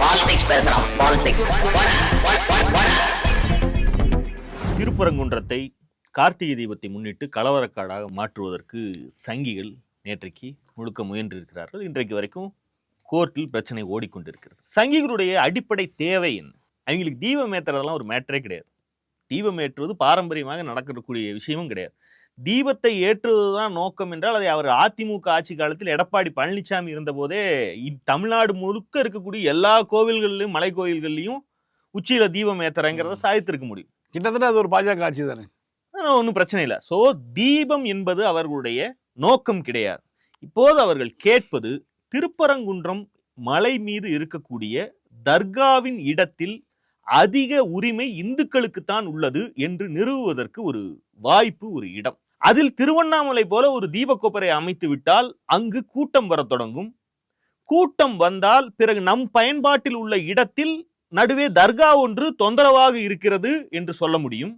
Politics பேசுறான் politics திருப்பரங்குன்றத்தை Karthigai தீபத்தை முன்னிட்டு கலவரக்காடாக மாற்றுவதற்கு சங்கிகள் நேற்றைக்கு முழுக்க முயன்றிருக்கிறார்கள். இன்றைக்கு வரைக்கும் கோர்ட்டில் பிரச்சனை ஓடிக்கொண்டிருக்கிறது. சங்கிகளுடைய அடிப்படை தேவை என்ன? அவங்களுக்கு தீபம் ஏற்றுறதெல்லாம் ஒரு மேட்டரே கிடையாது. தீபம் ஏற்றுவது பாரம்பரியமாக நடக்கக்கூடிய விஷயமும் கிடையாது. தீபத்தை ஏற்றுவதுதான் நோக்கம் என்றால் அதை அவர் அதிமுக ஆட்சி காலத்தில் எடப்பாடி பழனிசாமி இருந்தபோதே தமிழ்நாடு முழுக்க இருக்கக்கூடிய எல்லா கோவில்கள்லையும் மலை கோவில்கள்லையும் உச்சியில தீபம் ஏத்துறங்கிறத சாதித்திருக்க முடியும். கிட்டத்தட்ட அது ஒரு பாஜக ஆட்சி தானே? ஒன்றும் பிரச்சனை இல்லை. ஸோ தீபம் என்பது அவர்களுடைய நோக்கம் கிடையாது. இப்போது அவர்கள் கேட்பது திருப்பரங்குன்றம் மலை மீது இருக்கக்கூடிய தர்காவின் இடத்தில் அதிக உரிமை இந்துக்களுக்குத்தான் உள்ளது என்று நிறுவுவதற்கு ஒரு வாய்ப்பு ஒரு இடம். அதில் திருவண்ணாமலை போல ஒரு தீபக்கோப்பரை அமைத்து விட்டால் அங்கு கூட்டம் வரத் தொடங்கும். கூட்டம் வந்தால் பிறகு நம் பயன்பாட்டில் உள்ள இடத்தில் நடுவே தர்கா ஒன்று தொந்தரவாக இருக்கிறது என்று சொல்ல முடியும்.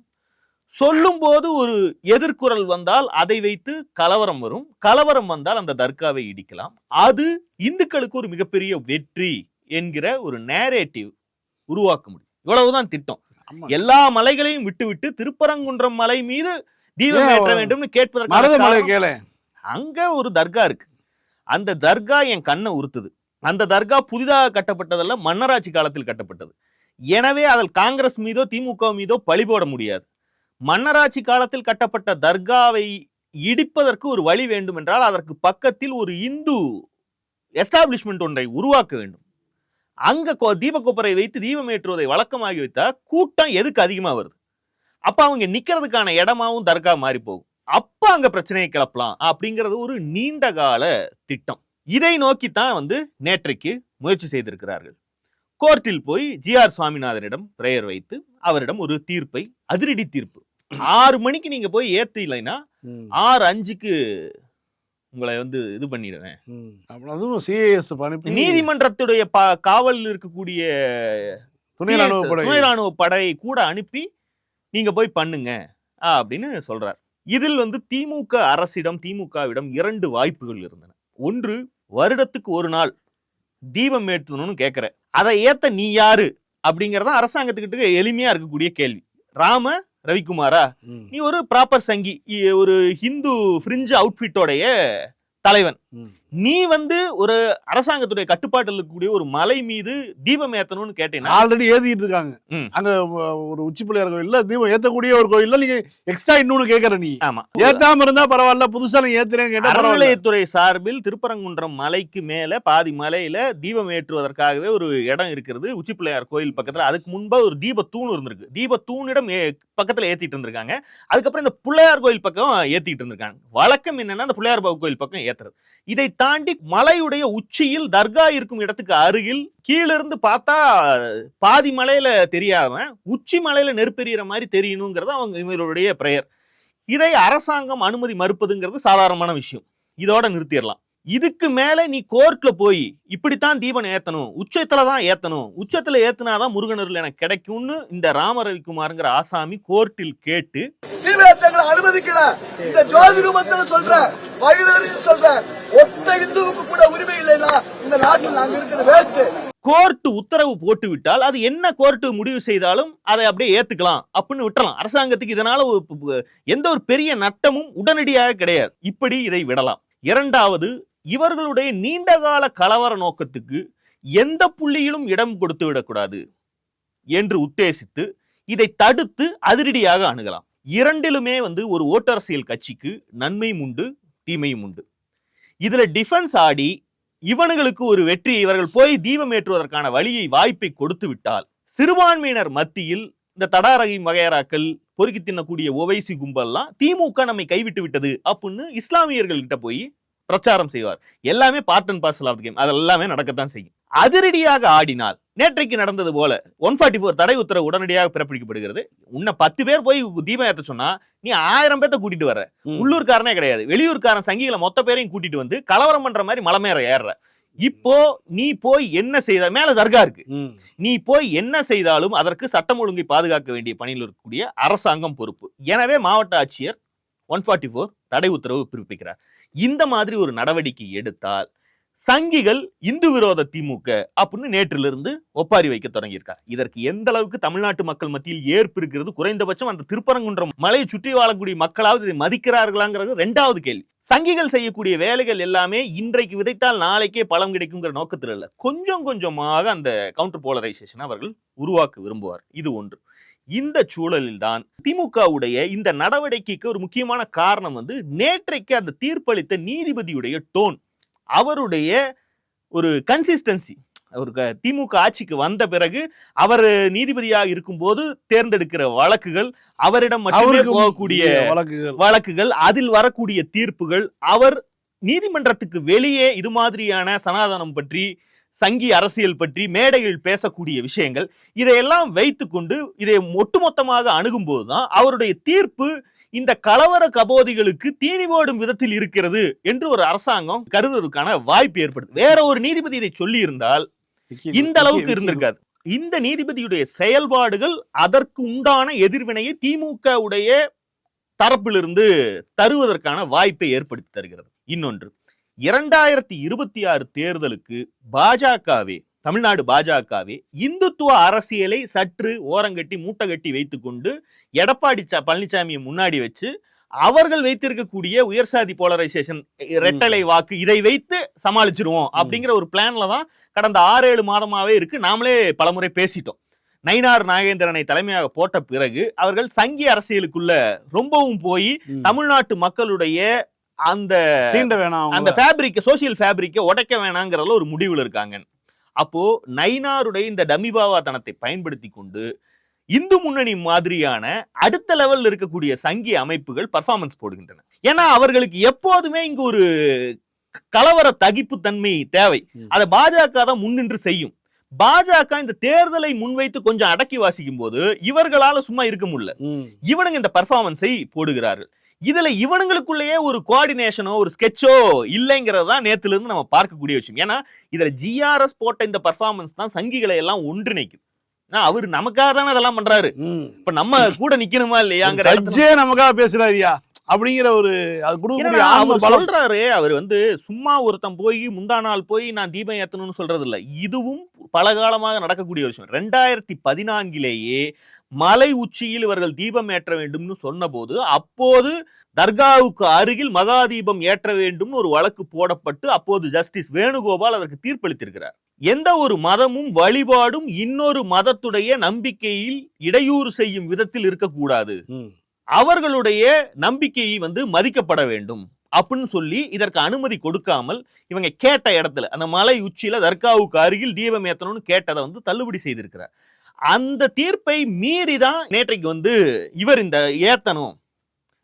சொல்லும்போது ஒரு எதிர்குரல் வந்தால் அதை வைத்து கலவரம் வரும். கலவரம் வந்தால் அந்த தர்காவை இடிக்கலாம். அது இந்துக்களுக்கு ஒரு மிகப்பெரிய வெற்றி என்கிற ஒரு நேரேட்டிவ் உருவாக்க முடியும். இவ்வளவுதான் திட்டம். எல்லா மலைகளையும் விட்டுவிட்டு திருப்பரங்குன்றம் மலை மீது தீபம் ஏற்ற வேண்டும்னு கேட்பதற்கு கேள. அங்க ஒரு தர்கா இருக்கு. அந்த தர்கா என் கண்ணை உறுத்துது. அந்த தர்கா புதிதாக கட்டப்பட்டதல்ல மன்னராட்சி காலத்தில் கட்டப்பட்டது. எனவே அதில் காங்கிரஸ் மீதோ திமுக மீதோ பழி போட முடியாது. மன்னராட்சி காலத்தில் கட்டப்பட்ட தர்காவை இடிப்பதற்கு ஒரு வழி வேண்டும் என்றால் அதற்கு பக்கத்தில் ஒரு இந்து எஸ்டாப்ளிஷ்மெண்ட் ஒன்றை உருவாக்க வேண்டும். அங்க தீபக்கொப்பரை வைத்து தீபம் ஏற்றுவதை வழக்கமாகி வைத்தா கூட்டம் எதுக்கு அதிகமா வருது? அப்ப அவங்க நிக்கிறதுக்கான இடமாவும் தர்கா மாறி போகும். அப்ப அங்க பிரச்சனையை கிளப்பலாம் அப்படிங்கிறது ஒரு நீண்ட கால திட்டம். இதை நோக்கித்தான் வந்து நேற்றைக்கு முயற்சி செய்திருக்கிறார்கள். கோர்ட்டில் போய் ஜிஆர் சுவாமிநாதனிடம் பிரேயர் வைத்து அவரிடம் ஒரு தீர்ப்பை அதிரடி தீர்ப்பு. ஆறு மணிக்கு நீங்க போய் ஏத்தலைன்னா ஆறு அஞ்சுக்கு உங்களை வந்து இது பண்ணிடுவேன். அதுவும் சிஏஎஸ் அனுப்பி நீதிமன்றத்துடைய காவலில் இருக்கக்கூடிய துணை ராணுவ படை. கூட அனுப்பி நீங்க போய் பண்ணுங்க அப்படின்னு சொல்றார். இதில் வந்து திமுக அரசிடம் திமுகவிடம் இரண்டு வாய்ப்புகள் இருந்தன. ஒன்று வருடத்துக்கு ஒரு நாள் தீபம் ஏற்றணும்னு கேட்கிற. அதை ஏத்த நீ யாரு? அப்படிங்கறத அரசாங்கத்துக்கிட்ட எளிமையா இருக்கக்கூடிய கேள்வி. ராம ரவிக்குமாரா? நீ ஒரு ப்ராப்பர் சங்கி ஒரு ஹிந்து ஃப்ரிஞ்சு அவுட்ஃபிட்டோடைய தலைவன். நீ வந்து ஒரு அரசாங்கத்துடைய கட்டுப்பாட்டில் இருக்கக்கூடிய ஒரு மலை மீது தீபம் ஏத்தணும்னு கேட்டீங்கன்னா ஆல்ரெடி ஏத்திட்டு இருக்காங்க. அங்க ஒரு உச்சி பிள்ளையார் கோயில்ல தீபம் ஏத்தக்கூடிய ஒரு கோயில்ல நீங்க எக்ஸ்ட்ரா இன்னொன்னு கேக்குற நீ. ஆமா. ஏத்தாம இருந்தா பரவாயில்ல புதுசா நீங்க ஏத்துறேன்னு கேட்டா அறநிலையத்துறை சார்பில் திருப்பரங்குன்றம் மலைக்கு மேல பாதி மலையில தீபம் ஏற்றுவதற்காகவே ஒரு இடம் இருக்கிறது உச்சி பிள்ளையார் கோயில் பக்கத்துல. அதுக்கு முன்பா ஒரு தீப தூண் இருந்திருக்கு. தீப தூணிடம் பக்கத்துல ஏத்திட்டு இருந்திருக்காங்க. அதுக்கப்புறம் இந்த பிள்ளையார் கோயில் பக்கம் ஏத்திட்டு இருந்திருக்காங்க. வழக்கம் என்னன்னா அந்த பிள்ளையார் கோயில் பக்கம் ஏத்துறது. இதை தாண்டி மலையுடைய உச்சியில் தர்கா இருக்கும் இடத்துக்கு அருகில் கீழிருந்து பார்த்தா பாதி மலையில தெரியாம உச்சி மலையில நெருப்பெறிகிற மாதிரி தெரியணுங்கிறது அவங்க இவங்களுடைய பிரேயர் இதை அரசாங்கம் அனுமதி மறுப்பதுங்கிறது சாதாரணமான விஷயம். இதோட நிறுத்திடலாம். இதுக்கு மேல நீ கோர்ட்ல போய் இப்படித்தான் தீபம் ஏத்தணும் உச்சத்துல தான் ஏத்தணும் உச்சத்துல ஏத்துனாதான் முருகனருள் எனக்கு கிடைக்கும்னு இந்த ராம ரவிக்குமாருங்கிற ஆசாமி கோர்ட்டில் கேட்டு தீவிரத்தங்களை அனுமதிக்கல. இந்த ஜோதி ரூபத்துல சொல்றேன் வயிறறியும் ஒத்த இந்துவுக்கு கூட உரிமை இல்லைன்னா இந்த நாட்டில் நாங்க இருக்கிறது வேஸ்ட் கோர்ட் உத்தரவு போட்டு விட்டால் அது என்ன கோர்ட் முடிவு செய்தாலும் அதை அப்படியே ஏத்துக்கலாம் அப்படின்னு விட்டுறலாம். அரசாங்கத்துக்கு இதனால எந்த ஒரு பெரிய நட்டமும் உடனடியாக கிடையாது. இப்படி இதை விடலாம். இரண்டாவது இவர்களுடைய நீண்டகால கலவர நோக்கத்துக்கு எந்த புள்ளியிலும் இடம் கொடுத்து விடக்கூடாது என்று உத்தேசித்து இதை தடுத்து அதிரடியாக அணுகலாம். இரண்டிலுமே வந்து ஒரு ஓட்டரசியல் கட்சிக்கு நன்மையும் உண்டு தீமையும் உண்டு. இதுல டிஃபென்ஸ் ஆடி இவனுங்களுக்கு ஒரு வெற்றி இவர்கள் போய் தீபம் ஏற்றுவதற்கான வழியை வாய்ப்பை கொடுத்து விட்டால் சிறுபான்மையினர் மத்தியில் இந்த தடாரகி வகையராக்கள் பொறுக்கி தின்னக்கூடிய ஓவைசி கும்பல்லாம் திமுக நம்மை கைவிட்டு விட்டது அப்படின்னு இஸ்லாமியர்கள்கிட்ட போய் பிரச்சாரம் செய்வார். எல்லாமே part and parcel of game அதெல்லாமே நடக்கத்தான் செய்யும். அதிரடியாக ஆடினால் நேற்றைக்கு நடந்தது போல ஒன் ஃபார்ட்டி ஃபோர் தடை உத்தரவு உடனடியாக பிறப்பிக்கப்படுகிறது. உன்னை பத்து பேர் போய் தீபம் ஏத்த சொன்னா நீ ஆயிரம் பேர்த்த கூட்டிட்டு வர. உள்ளூர்காரனே கிடையாது. வெளியூர்காரன் சங்கிகளை மொத்த பேரையும் கூட்டிட்டு வந்து கலவரம் பண்ற மாதிரி மலை மேல ஏறுற. இப்போ நீ போய் என்ன செய்த மேல தர்கா இருக்கு. நீ போய் என்ன செய்தாலும் அதற்கு சட்டம் ஒழுங்கை பாதுகாக்க வேண்டிய பணியில் இருக்கக்கூடிய அரசாங்கம் பொறுப்பு. எனவே மாவட்ட ஆட்சியர் ஒன் ஃபார்ட்டி ஃபோர் தடை உத்தரவு பிறப்பிக்கிறார். இந்த மாதிரி ஒரு நடவடிக்கை எடுத்தால் சங்கிகள் இந்து விரோத திமுக அப்படின்னு நேற்றிலிருந்து ஒப்பாரி வைக்க தொடங்கியிருக்கார் இதற்கு எந்த அளவுக்கு தமிழ்நாட்டு மக்கள் மத்தியில் ஏற்பு இருக்கிறது குறைந்தபட்சம் அந்த திருப்பரங்குன்றம் மலையை சுற்றி வாழக்கூடிய மக்களாவது இதை மதிக்கிறார்களாங்கிறது ரெண்டாவது கேள்வி. சங்கிகள் செய்யக்கூடிய வேலைகள் எல்லாமே இன்றைக்கு விதைத்தால் நாளைக்கே பலம் கிடைக்குங்கிற நோக்கத்தில் இல்லை கொஞ்சம் கொஞ்சமாக அந்த கவுண்டர் போலரைசேஷன் அவர்கள் உருவாக்க விரும்புவார். இது ஒன்று. இந்த சூழலில் தான் திமுகவுடைய இந்த நடவடிக்கைக்கு ஒரு முக்கியமான காரணம் வந்து நேற்றைக்கு அந்த தீர்ப்பளித்த நீதிபதியுடைய டோன். அவருடைய ஒரு கன்சிஸ்டன்சி ஒரு திமுக ஆட்சிக்கு வந்த பிறகு அவர் நீதிபதியாக இருக்கும்போது தேர்ந்தெடுக்கிற வழக்குகள் அவரிடம் மட்டுமே போகக்கூடிய வழக்குகள் அதில் வரக்கூடிய தீர்ப்புகள் அவர் நீதிமன்றத்துக்கு வெளியே இது மாதிரியான சனாதனம் பற்றி சங்கி அரசியல் பற்றி மேடையில் பேசக்கூடிய விஷயங்கள் இதையெல்லாம் வைத்துக்கொண்டு இதை ஒட்டுமொத்தமாக அணுகும்போது தான் அவருடைய தீர்ப்பு இந்த கலவர கபோதிகளுக்கு தீனி போடும் விதத்தில் இருக்கிறது என்று ஒரு அரசாங்கம் கருதுவதற்கான வாய்ப்பு ஏற்படுது. வேற ஒரு நீதிபதி இதை சொல்லி இருந்தால் இந்த அளவுக்கு இருந்திருக்காது. இந்த நீதிபதியுடைய செயல்பாடுகள் அதற்கு உண்டான எதிர்வினையை திமுக உடைய தரப்பிலிருந்து தருவதற்கான வாய்ப்பை ஏற்படுத்தி தருகிறது. இன்னொன்று இரண்டாயிரத்தி இருபத்தி ஆறு தேர்தலுக்கு பாஜகவே தமிழ்நாடு பாஜகவே இந்துத்துவ அரசியலை சற்று ஓரங்கட்டி மூட்டை கட்டி வைத்துக்கொண்டு எடப்பாடி பழனிசாமியை முன்னாடி வச்சு அவர்கள் வைத்திருக்கக்கூடிய உயர்சாதி போலரைசேஷன் ரெட்டலை வாக்கு இதை வைத்து சமாளிச்சிருவோம் அப்படிங்கிற ஒரு பிளான்ல தான் கடந்த ஆறு ஏழு மாதமாவே இருக்கு. நாமளே பலமுறை பேசிட்டோம். நயினார் நாகேந்திரனை தலைமையாக போட்ட பிறகு அவர்கள் சங்கி அரசியலுக்குள்ள ரொம்பவும் போய். தமிழ்நாட்டு மக்களுடைய அந்த சீண்ட வேணாம் அந்த அவங்க. ஃபேப்ரிக்க சோசியல் ஃபேப்ரிக்கை உடைக்க வேணாங்கிறதுல ஒரு முடிவுல இருக்காங்க அப்போ நைனாருடைய இந்த டமிபாவாத்தனத்தை பயன்படுத்தி கொண்டு இந்து முன்னணி மாதிரியான அடுத்த லெவல்ல இருக்கக்கூடிய சங்கி அமைப்புகள் பர்ஃபார்மன்ஸ் போடுகின்றன ஏன்னா அவர்களுக்கு எப்போதுமே இங்க ஒரு கலவர தகிப்பு தன்மை தேவை. அதை பாஜக தான் முன்னின்று செய்யும் பாஜக இந்த தேர்தலை முன்வைத்து கொஞ்சம் அடக்கி வாசிக்கும் போது இவர்களால சும்மா இருக்க முடியல. இவனுங்க இந்த பர்ஃபார்மன்ஸை போடுகிறார்கள் இதுல இவனுங்களுக்குள்ளேயே ஒரு கோஆர்டினேஷனோ ஒரு ஸ்கெட்சோ இல்லைங்கிறது தான் நேத்துல இருந்து நம்ம பார்க்கக்கூடிய விஷயம். ஏன்னா இதுல ஜிஆர்எஸ் போட்ட இந்த பர்ஃபார்மன்ஸ் தான் சங்கிகளை எல்லாம் ஒன்றிணைக்குது. அவர் நமக்காக தானே அதெல்லாம் பண்றாரு. இப்ப நம்ம கூட நிக்கணுமா இல்லையாங்கிற நமக்காக பேசுறாருயா அப்படிங்கிற ஒரு அது கொடுக்கக்கூடிய சொல்றாரு அவர் வந்து சும்மா ஒருத்தன் போய் முந்தா நாள் போய் நான் தீபம் ஏத்தணும்னு சொல்றது இல்ல இதுவும் பல காலமாக நடக்கக்கூடிய விஷயம். ரெண்டாயிரத்தி பதினான்கிலேயே மலை உச்சியில் இவர்கள் தீபம் ஏற்ற வேண்டும்னு சொன்னபோது அப்போது தர்காவுக்கு அருகில் மகா தீபம் ஏற்ற வேண்டும்னு ஒரு வழக்கு போடப்பட்டு அப்போது ஜஸ்டிஸ் வேணுகோபால் அதற்கு தீர்ப்பளித்திருக்கிறார். எந்த ஒரு மதமும் வழிபாடும் இன்னொரு மதத்துடைய நம்பிக்கையில் இடையூறு செய்யும் விதத்தில் இருக்கக்கூடாது. அவர்களுடைய நம்பிக்கையை வந்து மதிக்கப்பட வேண்டும் அப்படின்னு சொல்லி இதற்கு அனுமதி கொடுக்காமல் இவங்க கேட்ட இடத்துல அந்த மலை உச்சியில தர்காவுக்கு அருகில் தீபம் ஏத்தணும்னு கேட்டதை வந்து தள்ளுபடி செய்திருக்கிறார். அந்த தீர்ப்பை மீறி தான் நேற்றைக்கு வந்து இவர் இந்த ஏத்தனும்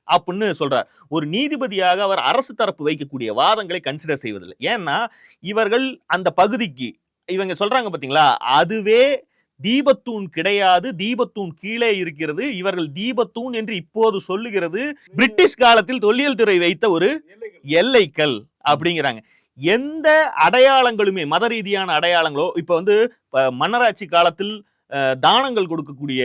அப்படின்னு சொல்றார். ஒரு நீதிபதியாக அவர் அரசு தரப்பு வைக்கக்கூடிய வாதங்களை கன்சிடர் செய்வதில்லை. ஏன்னா இவர்கள் அந்த பகுதிக்கு இவங்க சொல்றாங்க பார்த்தீங்களா அதுவே தீபத்தூண் கிடையாது தீபத்தூண் கீழே இருக்கிறது. இவர்கள் தீபத்தூண் என்று இப்போது சொல்லுகிறது. பிரிட்டிஷ் காலத்தில் தொல்லியல் துறை வைத்த ஒரு எல்லைக்கல் அப்படிங்கிறாங்க. எந்த அடையாளங்களுமே மத ரீதியான அடையாளங்களோ இப்ப வந்து மன்னராட்சி காலத்தில் தானங்கள் கொடுக்கக்கூடிய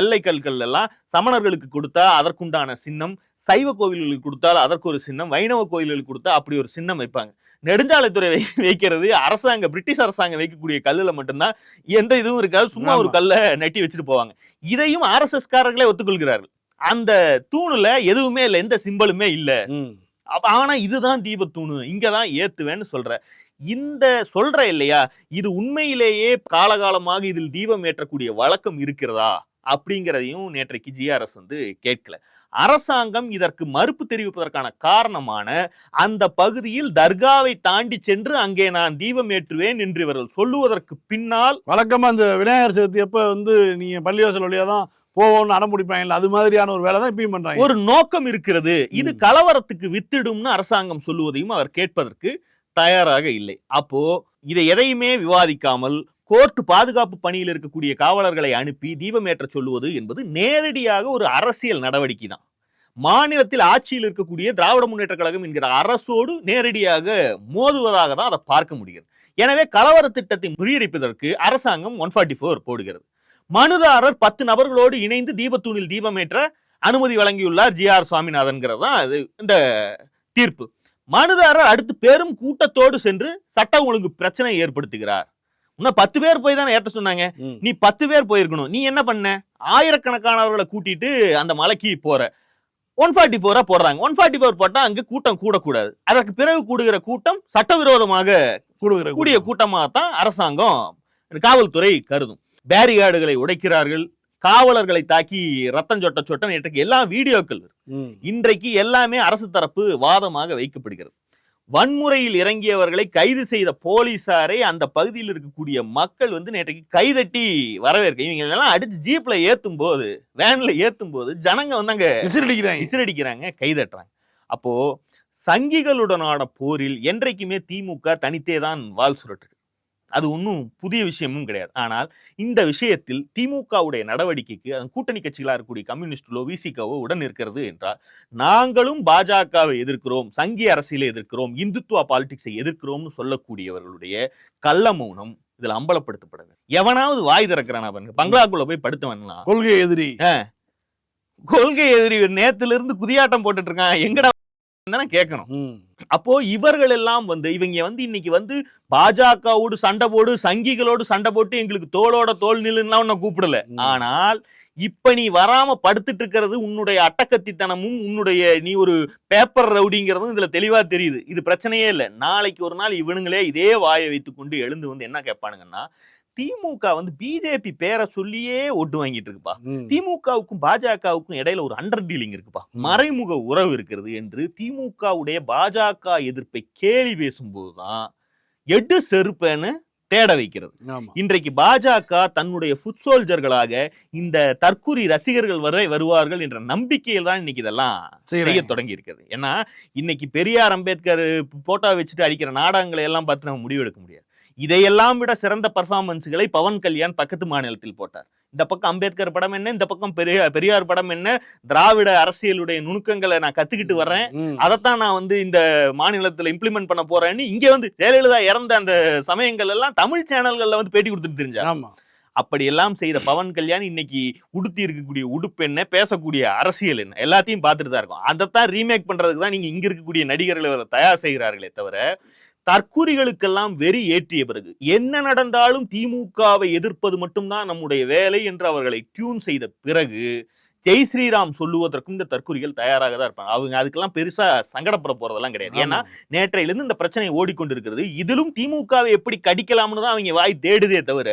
எல்லைக்கல்கள் எல்லாம் சமணர்களுக்கு கொடுத்தா அதற்குண்டான சின்னம் சைவ கோவில்களுக்கு கொடுத்தால் அதற்கு ஒரு சின்னம் வைணவ கோயில்களுக்கு கொடுத்தா அப்படி ஒரு சின்னம் வைப்பாங்க. நெடுஞ்சாலைத்துறை வைக்கிறது அரசாங்க பிரிட்டிஷ் அரசாங்கம் வைக்கக்கூடிய கல்லுல மட்டும்தான் எந்த இதுவும் இருக்காது. சும்மா ஒரு. கல்லை நட்டி வச்சுட்டு போவாங்க. இதையும் ஆர்எஸ்எஸ் காரர்களே ஒத்துக்கொள்கிறார்கள். அந்த தூணுல எதுவுமே இல்லை எந்த சிம்பலுமே இல்ல. ஆனா இதுதான் தீபத்தூணு. இங்கதான் ஏத்துவேன்னு சொல்ற. இந்த சொல்ற இல்லையா இது உண்மையிலேயே காலகாலமாக இதில் தீபம் ஏற்றக்கூடிய வழக்கம் இருக்கிறதா அப்படிங்கிறதையும் நேற்றைக்கு ஜிஆர்எஸ் வந்து கேட்கல. அரசாங்கம் இதற்கு மறுப்பு தெரிவிப்பதற்கான காரணமான அந்த பகுதியில் தர்காவை தாண்டி சென்று அங்கே நான் தீபம் ஏற்றுவேன் என்று இவர்கள் சொல்லுவதற்கு பின்னால் வழக்கமா இந்த விநாயகர் சதுர்த்தி அப்ப வந்து நீங்க பள்ளிவாசல் வழியா தான் போவோம்னு அடம் பிடிப்பாங்கல்ல அது மாதிரியான ஒரு வேலை தான் இப்பயும் பண்றாங்க. ஒரு நோக்கம் இருக்கிறது. இது. கலவரத்துக்கு வித்திடும்னு அரசாங்கம் சொல்லுவதையும் அவர் கேட்பதற்கு தயாராக இல்லை. அப்போ இதை எதையுமே விவாதிக்காமல் கோர்ட் பாதுகாப்பு பணியில் இருக்கக்கூடிய காவலர்களை அனுப்பி தீபம் ஏற்ற சொல்லுவது என்பது நேரடியாக ஒரு அரசியல் நடவடிக்கை தான். மாநிலத்தில் ஆட்சியில் இருக்கக்கூடிய திராவிட முன்னேற்ற கழகம் என்கிற அரசோடு நேரடியாக மோதுவதாக தான் அதை பார்க்க முடிகிறது. எனவே கலவர திட்டத்தை முறியடிப்பதற்கு அரசாங்கம் ஒன் ஃபார்ட்டி ஃபோர் போடுகிறது. மனுதாரர் பத்து நபர்களோடு இணைந்து தீபத்தூணில் தீபமேற்ற அனுமதி வழங்கியுள்ளார் ஜி ஆர் சுவாமிநாதன்கிறது தான் இது இந்த தீர்ப்பு. மனுதாரர் அடுத்து பெரும் கூட்டத்தோடு சென்று சட்ட ஒழுங்கு பிரச்சனை ஏற்படுத்துகிறார். இன்னும் பத்து பேர் போய் தானே ஏத்த சொன்னாங்க. நீ பத்து பேர் போயிருக்கணும். நீ என்ன பண்ண? ஆயிரக்கணக்கானவர்களை கூட்டிட்டு அந்த மலைக்கு போற. ஒன் ஃபார்ட்டி ஃபோரா போடுறாங்க. ஒன் ஃபார்ட்டி ஃபோர் போட்டா அங்க கூட்டம் கூடக்கூடாது. அதற்கு பிறகு கூடுகிற கூட்டம் சட்டவிரோதமாக கொடுக்குற கூடிய கூட்டமாகத்தான் அரசாங்கம் காவல்துறை கருதும். பேரிகார்டுகளை உடைக்கிறார்கள். காவலர்களை தாக்கி ரத்தம் சொட்ட சொட்ட நேற்றைக்கு எல்லா வீடியோக்கள். இன்றைக்கு எல்லாமே அரசு தரப்பு வாதமாக வைக்கப்படுகிறது. வன்முறையில் இறங்கியவர்களை கைது செய்த போலீசாரை அந்த பகுதியில் இருக்கக்கூடிய மக்கள் வந்து நேற்றைக்கு கைதட்டி வரவேற்க இவங்க எல்லாம் அடிச்சு ஜீப்ல ஏத்தும் போது வேன்ல ஏத்தும் போது ஜனங்க வந்து அங்க விசிறடிக்கிறாங்க. விசிறடிக்கிறாங்க கைதட்டுறாங்க. அப்போ சங்கிகளுடனான போரில் என்றைக்குமே திமுக தனித்தே தான் வால் சுழற்று அது ஒன்றும் புதிய விஷயமும் கிடையாது. ஆனால் இந்த விஷயத்தில் திமுகவுடைய நடவடிக்கைக்கு அதன் கூட்டணி கட்சிகளாக இருக்கக்கூடிய கம்யூனிஸ்டுகளோ விசிகாவோ உடன் இருக்கிறது என்றால் நாங்களும் பாஜகவை எதிர்க்கிறோம் சங்கி அரசியலை எதிர்க்கிறோம் இந்துத்துவ பாலிடிக்ஸை எதிர்க்கிறோம்னு சொல்லக்கூடியவர்களுடைய கள்ள மௌனம் இதுல அம்பலப்படுத்தப்படுது எவனாவது வாய் திறக்கிறானா பாருங்க பங்களாக்குள்ள போய் படுத்தவன்லாம் கொள்கை எதிரி. கொள்கை எதிரி நேத்துல இருந்து குதியாட்டம் போட்டுட்டு இருக்கான். எங்கடா தானே கேட்கணும். அப்போ இவர்கள் எல்லாம் வந்து இவங்க வந்து இன்னைக்கு வந்து பாஜகவோடு சண்டை போடு சங்கிகளோடு சண்டை போட்டு எங்களுக்கு தோளோட தோல் நில்லுன்னா உன்னை கூப்பிடல. ஆனால் இப்ப நீ வராம படுத்துட்டு இருக்கிறது உன்னுடைய அட்டக்கத்தித்தனமும் உன்னுடைய நீ ஒரு பேப்பர் ரவுடிங்கிறதும் இதுல தெளிவா தெரியுது இது பிரச்சனையே இல்லை நாளைக்கு ஒரு நாள் இவனுங்களே இதே வாயை வைத்துக்கொண்டு எழுந்து வந்து என்ன கேட்பானுங்கன்னா திமுக வந்து பிஜேபி பேரை சொல்லியே ஓட்டு வாங்கிட்டு இருக்குப்பா. திமுகவுக்கும் பாஜகவுக்கும் இடையில ஒரு அண்டர் டீலிங் இருக்குப்பா. மறைமுக உறவு இருக்கிறது என்று திமுகவுடைய பாஜக எதிர்ப்பை கேலி பேசும்போதுதான் எட்டு செருப்பேன்னு தேட வைக்கிறது. இன்றைக்கு பாஜக தன்னுடைய ஃபுட் சோல்ஜர்களாக இந்த தற்குறி ரசிகர்கள் வரை வருவார்கள் என்ற நம்பிக்கையில் தான் இன்னைக்கு இதெல்லாம் செய்ய தொடங்கி இருக்குது. ஏன்னா இன்னைக்கு பெரியார் அம்பேத்கர் போட்டோ வச்சுட்டு அடிக்கிற நாடகங்களை எல்லாம் பார்த்து நம்ம முடிவெடுக்க முடியாது. இதையெல்லாம் விட சிறந்த பர்ஃபார்மன்ஸ்களை பவன் கல்யாண் பக்கத்து மாநிலத்தில் போட்டார். இந்த பக்கம் அம்பேத்கர் படம் என்ன? இந்த பக்கம் பெரிய பெரியார் படம் என்ன? திராவிட அரசியலுடைய நுணுக்கங்களை நான் கத்துக்கிட்டு வர்றேன். அதைத்தான் நான் வந்து இந்த மாநிலத்துல இம்ப்ளிமெண்ட் பண்ண போறேன்னு இங்க வந்து ஜெயலலிதா இறந்த அந்த சமயங்கள் எல்லாம் தமிழ் சேனல்கள்ல வந்து பேட்டி கொடுத்துட்டு தெரிஞ்சா ஆமா. அப்படி எல்லாம் செய்த பவன் கல்யாண் இன்னைக்கு உடுத்தி இருக்கக்கூடிய உடுப்பு என்ன? பேசக்கூடிய அரசியல் என்ன? எல்லாத்தையும் பார்த்துட்டு தான் இருக்கும். அதைத்தான் ரீமேக் பண்றதுக்கு தான் நீங்க இங்க இருக்கக்கூடிய நடிகர்களை தயார் செய்கிறார்களே தவிர தற்குறிகளுக்கெல்லாம் வெறி ஏற்றிய பிறகு என்ன நடந்தாலும் திமுகவை எதிர்ப்பது மட்டும்தான் நம்முடைய வேலை என்று அவர்களை டியூன் செய்த பிறகு ஜெய் ஸ்ரீராம் சொல்லுவதற்கும் இந்த தற்குறிகள் தயாராக தான் இருப்பாங்க. அவங்க அதுக்கெல்லாம் பெருசா சங்கடப்பட போறதெல்லாம் கிடையாது. ஏன்னா. நேற்றையிலிருந்து இந்த பிரச்சனை ஓடிக்கொண்டிருக்கிறது. இதிலும் திமுகவை எப்படி கடிக்கலாம்னு தான் அவங்க வாய் தேடுதே தவிர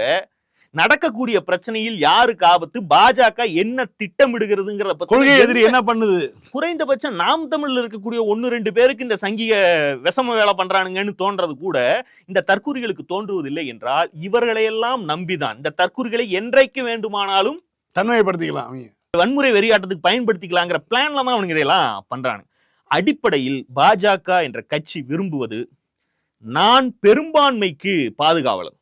நடக்கக்கூடிய பிரச்சனையில் யாருக்கு ஆபத்து பாஜக என்ன திட்டமிடுகிறதுங்கிற கொள்கை எதிரி என்ன பண்ணுது? குறைந்தபட்சம் நாம் தமிழ்ல இருக்கக்கூடிய ஒன்னு ரெண்டு பேருக்கு இந்த சங்கிக விஷம வேலை பண்றானுங்கன்னு தோன்றது கூட இந்த தற்குறிகளுக்கு தோன்றுவதில்லை என்றால் இவர்களையெல்லாம் நம்பிதான். இந்த தற்குறிகளை என்றைக்கு வேண்டுமானாலும் தன்மைப்படுத்திக்கலாம் வன்முறை வெறியாட்டத்துக்கு பயன்படுத்திக்கலாங்கிற பிளான்ல தான் அவனுங்க இதெல்லாம் பண்றானுங்க அடிப்படையில் பாஜக என்ற கட்சி விரும்புவது நான் பெரும்பான்மைக்கு பாதுகாவலன்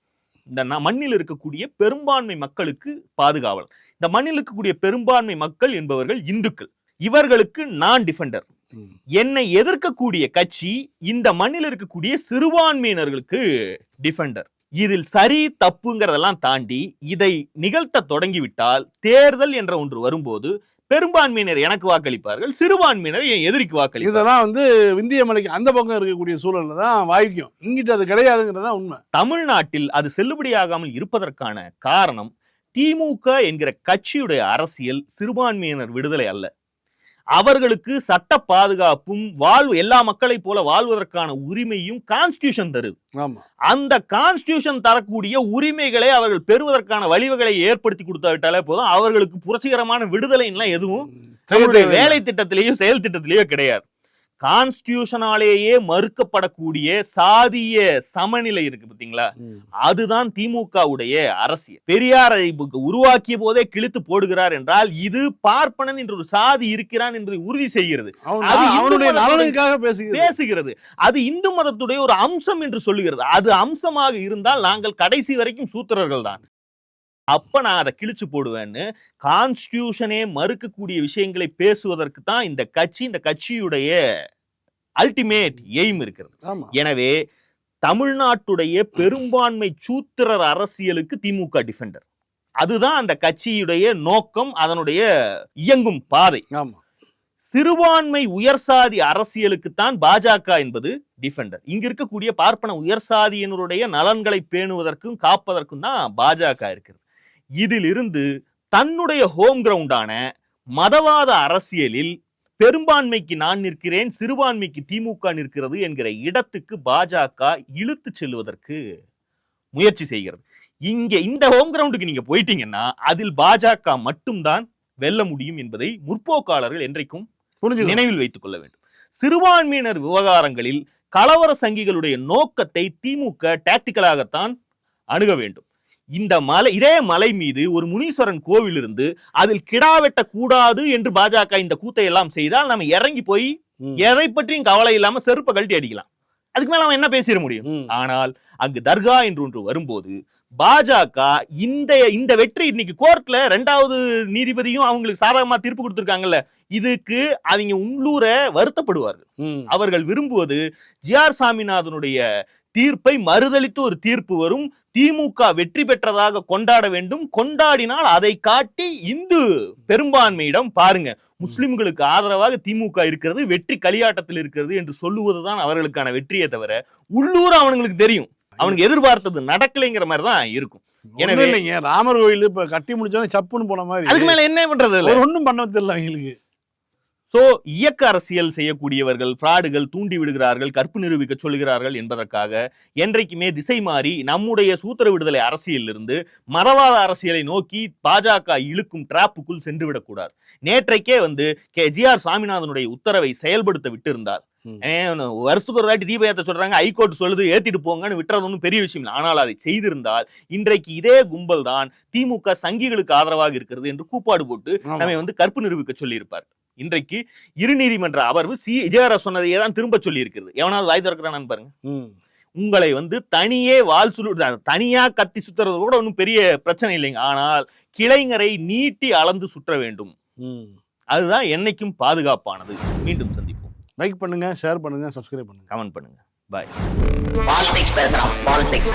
இந்த மண்ணில் இருக்கக்கூடிய பெரும்பான்மை மக்களுக்கு பாதுகாவலன் இந்த மண்ணில் இருக்கக்கூடிய பெரும்பான்மை மக்கள் என்பவர்கள் இந்துக்கள். இவர்களுக்கு நான் டிஃபெண்டர். என்னை எதிர்க்கக்கூடிய கட்சி இந்த மண்ணில் இருக்கக்கூடிய சிறுபான்மையினர்களுக்கு டிஃபெண்டர் இதில் சரி தப்புங்கிறதெல்லாம் தாண்டி இதை நிகழ்த்த தொடங்கிவிட்டால் தேர்தல் என்ற ஒன்று வரும்போது பெரும்பான்மையினர் எனக்கு வாக்களிப்பார்கள் சிறுபான்மையினர் என் எதிரிக்கு வாக்களிப்பார்கள். இதெல்லாம் வந்து விந்திய மலைக்கு அந்த பக்கம் இருக்கக்கூடிய சூழல்ல தான் வாய்க்கும். இங்கிட்ட அது கிடையாதுங்கிறது தான் உண்மை. தமிழ்நாட்டில் அது செல்லுபடியாகாமல் இருப்பதற்கான காரணம் திமுக என்கிற கட்சியுடைய அரசியல் சிறுபான்மையினர் விடுதலை அல்ல. அவர்களுக்கு சட்ட பாதுகாப்பும் வாழ்வு எல்லா மக்களைப் போல வாழ்வதற்கான உரிமையும் கான்ஸ்டியூஷன் தருது. அந்த கான்ஸ்டியூஷன் தரக்கூடிய உரிமைகளை அவர்கள் பெறுவதற்கான வழிவகளை ஏற்படுத்தி கொடுத்து விட்டாலே போதும். அவர்களுக்கு புரட்சிகரமான விடுதலைலாம் எதுவும். வேலை திட்டத்திலேயோ செயல் திட்டத்திலேயோ கிடையாது. கான்ஸ்டியூஷனாலேயே மறுக்கப்படக்கூடிய சாதிய சமநிலை இருக்கு பாத்தீங்களா. அதுதான் திமுகவுடைய அரசியல். பெரியாரை உருவாக்கிய போதே கிழித்து போடுகிறார் என்றால் இது பார்ப்பனன் என்ற ஒரு சாதி இருக்கிறான் என்பதை உறுதி செய்கிறது. பேசுகிறது. அது இந்து மதத்துடைய ஒரு அம்சம் என்று சொல்லுகிறது. அது அம்சமாக இருந்தால் நாங்கள் கடைசி வரைக்கும் சூத்திரர்கள் தான் அப்ப நான் அதை கிழிச்சு போடுவேன்னு கான்ஸ்டியூஷனே மறுக்கக்கூடிய விஷயங்களை பேசுவதற்கு தான் இந்த கட்சி இந்த கட்சியுடைய அல்டிமேட் எய்ம் இருக்கிறது. எனவே தமிழ்நாட்டுடைய பெரும்பான்மை சூத்திரர் அரசியலுக்கு திமுக டிஃபெண்டர் அதுதான் அந்த கட்சியுடைய நோக்கம் அதனுடைய இயங்கும் பாதை. சிறுபான்மை உயர்சாதி அரசியலுக்குத்தான் பாஜக என்பது டிஃபெண்டர் இங்க இருக்கக்கூடிய பார்ப்பன உயர்சாதியினருடைய நலன்களை பேணுவதற்கும் காப்பதற்கும் தான் பாஜக இருக்கிறது. இதிலிருந்து தன்னுடைய ஹோம் கிரவுண்டான மதவாத அரசியலில் பெரும்பான்மைக்கு நான் நிற்கிறேன் சிறுபான்மைக்கு திமுக நிற்கிறது என்கிற இடத்துக்கு பாஜக இழுத்து செல்வதற்கு முயற்சி செய்கிறது. இங்க இந்த ஹோம் கிரவுண்டுக்கு நீங்க போயிட்டீங்கன்னா அதில் பாஜக மட்டும்தான் வெல்ல முடியும் என்பதை முற்போக்காளர்கள் என்றைக்கும் நினைவில் வைத்துக் கொள்ள வேண்டும். சிறுபான்மையினர் விவகாரங்களில் கலவர சங்கிகளுடைய நோக்கத்தை திமுக டாக்டிக்கலாகத்தான் அணுக வேண்டும். இந்த மலை இதே மலை மீது ஒரு முனீஸ்வரன் கோவில் இருந்து அதில் கிடா வெட்டக்கூடாது என்று பாஜக இந்த கூத்தை எல்லாம் செய்தால் நம்ம இறங்கி போய். எதை பற்றியும் கவலை இல்லாம செருப்பை கழட்டி அடிக்கலாம் அதுக்கு மேல அவன் என்ன பேசிட முடியும். ஆனால் அங்கு தர்கா என்று ஒன்று வரும்போது பாஜக இந்த இந்த வெற்றி இன்னைக்கு கோர்ட்ல ரெண்டாவது நீதிபதியும் அவங்களுக்கு சாதகமா தீர்ப்பு கொடுத்திருக்காங்கல்ல இதுக்கு அவங்க உள்ளூர வருத்தப்படுவார்கள். அவர்கள் விரும்புவது ஜிஆர் சாமிநாதனுடைய தீர்ப்பை மறுதளித்து ஒரு தீர்ப்பு வரும். திமுக வெற்றி பெற்றதாக கொண்டாட வேண்டும். கொண்டாடினால் அதை காட்டி இந்து பெரும்பான்மையிடம் பாருங்க. முஸ்லிம்களுக்கு ஆதரவாக திமுக இருக்கிறது வெற்றி களியாட்டத்தில் இருக்கிறது என்று சொல்லுவதுதான் அவர்களுக்கான வெற்றியே தவிர உள்ளூர் அவனுங்களுக்கு தெரியும். அவனுக்கு எதிர்பார்த்தது நடக்கலைங்கிற மாதிரி தான் இருக்கும். எனவே- இல்லைங்க. ராமர் கோயில் இப்ப கட்டி முடிச்சோன்னே சப்புன்னு போன மாதிரி. அதுக்கு மேல என்ன பண்றது ஒண்ணும் பண்ண தெரியல அவங்களுக்கு. சோ இயக்க அரசியல் செய்யக்கூடியவர்கள் ஃப்ராடுகள் தூண்டி விடுகிறார்கள் கற்பு நிரூபிக்க சொல்கிறார்கள் என்பதற்காக என்றைக்குமே திசை மாறி நம்முடைய சூத்திர விடுதலை அரசியலிருந்து மரவாத அரசியலை நோக்கி பாஜக இழுக்கும் டிராப்புக்குள் சென்று விடக்கூடாது. நேற்றைக்கே வந்து கே. ஜிஆர் சாமிநாதனுடைய உத்தரவை செயல்படுத்த. ஏன் வருஷத்துக்கு ஒரு தாட்டி தீபயாத்திரை சொல்றாங்க ஹைகோர்ட் சொல்லுது ஏத்திட்டு போங்கன்னு விட்டுறது ஒன்றும் பெரிய விஷயம் இல்லை. ஆனால் அதை செய்திருந்தால் இன்றைக்கு இதே கும்பல் தான் திமுக சங்கிகளுக்கு ஆதரவாக இருக்கிறது என்று கூப்பாடு போட்டு. நம்மை வந்து கற்பு நிரூபிக்க சொல்லியிருப்பார். இன்றைக்கு இரு நீதிமன்ற அமர்வு சி ஜெயராஜ் சொன்னதையே தான் திரும்ப சொல்லி இருக்கிறது எவனாவது வாய் திறக்கிறான்னு பாருங்க. ம். உங்களை வந்து தனியே வால் சுழு தனியா கத்தி சுத்துறது கூட ஒன்றும் பெரிய பிரச்சனை இல்லைங்க. ஆனால் கிளைஞரை நீட்டி அளந்து சுற்ற வேண்டும். ம். அதுதான் என்னைக்கும் பாதுகாப்பானது. மீண்டும் சந்திப்போம். லைக் பண்ணுங்க ஷேர் பண்ணுங்க சப்ஸ்கிரைப் பண்ணுங்க. கமெண்ட் பண்ணுங்க. பாய் பாலிடிக்ஸ் பேசுறான் பாலிடிக்ஸ்